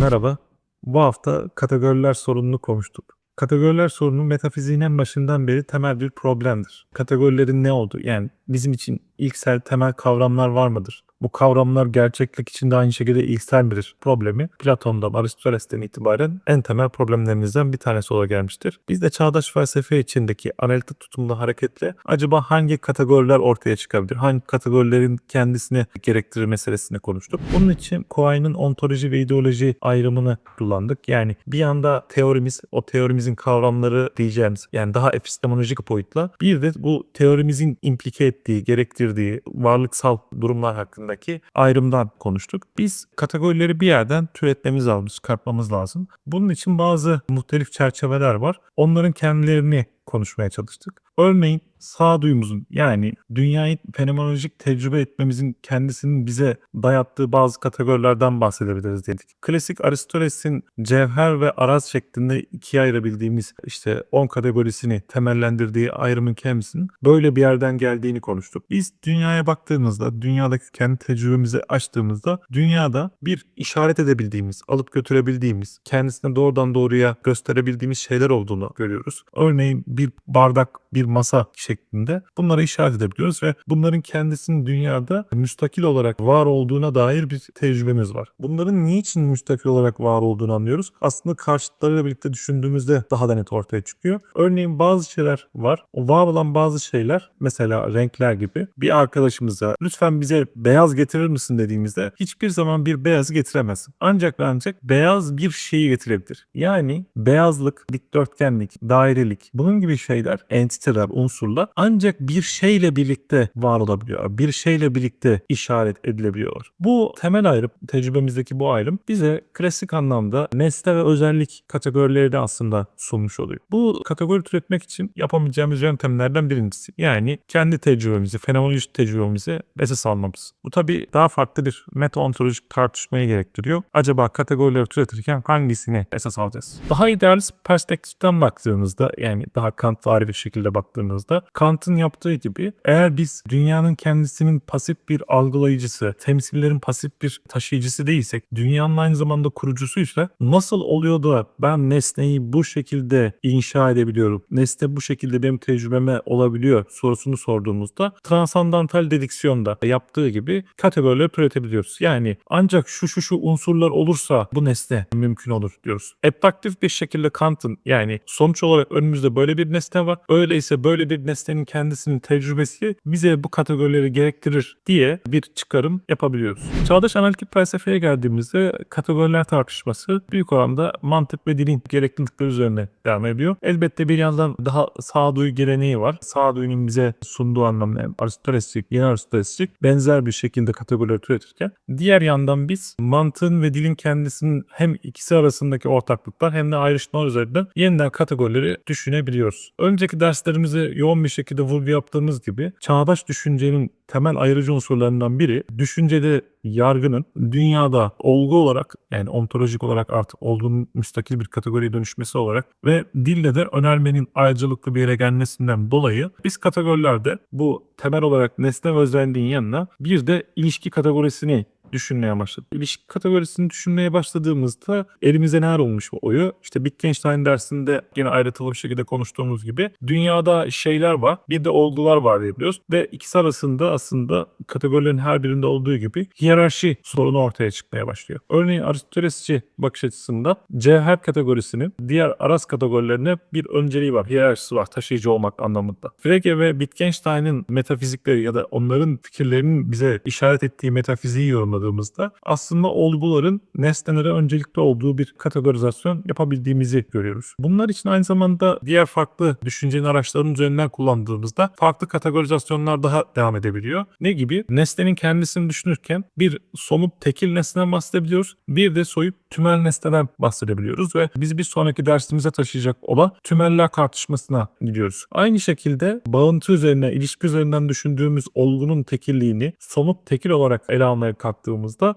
Merhaba. Bu hafta kategoriler sorununu konuştuk. Kategoriler sorunu metafiziğin en başından beri temel bir problemdir. Kategorilerin ne olduğu yani bizim için ilksel temel kavramlar var mıdır? Bu kavramlar gerçeklik için de aynı şekilde ilksel midir? Problemi Platon'dan, Aristoteles'ten itibaren en temel problemlerimizden bir tanesi olarak gelmiştir. Biz de çağdaş felsefe içindeki analitik tutumlu hareketle acaba hangi kategoriler ortaya çıkabilir? Hangi kategorilerin kendisini gerektirir meselesini konuştuk. Bunun için Cohen'in ontoloji ve ideoloji ayrımını kullandık. Yani bir yanda teorimiz, o teorimizin kavramları diyeceğimiz yani daha epistemolojik boyutla bir de bu teorimizin implike ettiği, gerektirdiği varlıksal durumlar hakkındaki ayrımdan konuştuk. Biz kategorileri bir yerden türetmemiz lazım, çıkartmamız lazım. Bunun için bazı muhtelif çerçeveler var. Onların kendilerini konuşmaya çalıştık. Örneğin sağduyumuzun yani dünyayı fenomenolojik tecrübe etmemizin kendisinin bize dayattığı bazı kategorilerden bahsedebiliriz dedik. Klasik Aristoteles'in cevher ve araz şeklinde ikiye ayırabildiğimiz işte 10 kategorisini temellendirdiği ayrımın kendisinin böyle bir yerden geldiğini konuştuk. Biz dünyaya baktığımızda, dünyadaki kendi tecrübemizi açtığımızda dünyada bir işaret edebildiğimiz, alıp götürebildiğimiz, kendisine doğrudan doğruya gösterebildiğimiz şeyler olduğunu görüyoruz. Örneğin bir bardak, bir masa şeklinde bunları işaret edebiliyoruz ve bunların kendisinin dünyada müstakil olarak var olduğuna dair bir tecrübemiz var. Bunların niçin müstakil olarak var olduğunu anlıyoruz. Aslında karşıtlarıyla birlikte düşündüğümüzde daha da net ortaya çıkıyor. Örneğin bazı şeyler var. O var olan bazı şeyler mesela renkler gibi bir arkadaşımıza lütfen bize beyaz getirir misin dediğimizde hiçbir zaman bir beyaz getiremez. Ancak ve ancak beyaz bir şeyi getirebilir. Yani beyazlık, dikdörtgenlik, dairelik bunun gibi şeyler, entiteler, unsurlar ancak bir şeyle birlikte var olabiliyor. Bir şeyle birlikte işaret edilebiliyor. Bu temel ayrım, tecrübemizdeki bu ayrım bize klasik anlamda nesne ve özellik kategorileri de aslında sunmuş oluyor. Bu kategori türetmek için yapamayacağımız yöntemlerden birincisi. Yani kendi tecrübemizi, fenomenolojik tecrübemizi esas almamız. Bu tabii daha farklı bir meta-ontolojik tartışmayı gerektiriyor. Acaba kategorileri türetirken hangisini esas alacağız? Daha idealist perspektiften baktığımızda yani daha Kant bir şekilde baktığımızda Kant'ın yaptığı gibi eğer biz dünyanın kendisinin pasif bir algılayıcısı, temsillerin pasif bir taşıyıcısı değilsek, dünyanın aynı zamanda kurucusuysa nasıl oluyor da ben nesneyi bu şekilde inşa edebiliyorum? Nesne bu şekilde benim tecrübeme olabiliyor sorusunu sorduğumuzda transandantal dediksiyonda yaptığı gibi kategorileri türetebiliyoruz. Yani ancak şu şu şu unsurlar olursa bu nesne mümkün olur diyoruz. Ebstraktif bir şekilde Kant'ın yani sonuç olarak önümüzde böyle bir nesne var. Öyleyse böyle bir nesnenin kendisinin tecrübesi bize bu kategorileri gerektirir diye bir çıkarım yapabiliyoruz. Çağdaş analitik felsefeye geldiğimizde kategoriler tartışması büyük oranda mantık ve dilin gereklilikleri üzerine devam ediyor. Elbette bir yandan daha sağduyu geleneği var. Sağduyunun bize sunduğu anlamda hem Aristotelesçik, yeni Aristotelesçik benzer bir şekilde kategorileri türetirken diğer yandan biz mantığın ve dilin kendisinin hem ikisi arasındaki ortaklıklar hem de ayrışmalar üzerinden yeniden kategorileri düşünebiliyoruz. Önceki derslerimize yoğun bir şekilde vurgu yaptığımız gibi çağdaş düşüncenin temel ayırıcı unsurlarından biri düşüncede yargının dünyada olgu olarak yani ontolojik olarak artık olduğunun müstakil bir kategoriye dönüşmesi olarak ve dille de önermenin ayrıcalıklı bir yere gelmesinden dolayı biz kategorilerde bu temel olarak nesne özelliğin yanına bir de ilişki kategorisini düşünmeye başladık. İlişki kategorisini düşünmeye başladığımızda elimize neler olmuş bu oyu? İşte Wittgenstein dersinde yine ayrıntılı bir şekilde konuştuğumuz gibi dünyada şeyler var bir de olgular var diyebiliyoruz ve ikisi arasında aslında kategorilerin her birinde olduğu gibi hiyerarşi sorunu ortaya çıkmaya başlıyor. Örneğin Aristotelesçi bakış açısında cevher kategorisinin diğer aras kategorilerine bir önceliği var. Hiyerarşisi var taşıyıcı olmak anlamında. Frege ve Wittgenstein'in metafizikleri ya da onların fikirlerinin bize işaret ettiği metafiziği yorumladığı yorumladığımızda aslında olguların nesnelere öncelikli olduğu bir kategorizasyon yapabildiğimizi görüyoruz. Bunlar için aynı zamanda diğer farklı düşüncenin araçlarının üzerinden kullandığımızda farklı kategorizasyonlar daha devam edebiliyor. Ne gibi? Nesnenin kendisini düşünürken bir somut tekil nesneden bahsedebiliyoruz. Bir de soyut tümel nesneden bahsedebiliyoruz ve biz bir sonraki dersimize taşıyacak olan tümeller tartışmasına gidiyoruz. Aynı şekilde bağıntı üzerine, ilişki üzerinden düşündüğümüz olgunun tekilliğini somut tekil olarak ele almaya kalktığımızda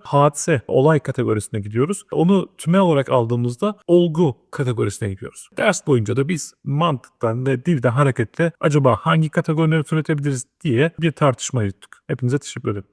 hadise, olay kategorisine gidiyoruz. Onu tümel olarak aldığımızda olgu kategorisine gidiyoruz. Ders boyunca da biz mantıktan ve dilden hareketle acaba hangi kategorileri türetebiliriz diye bir tartışma yürüttük. Hepinize teşekkür ederim.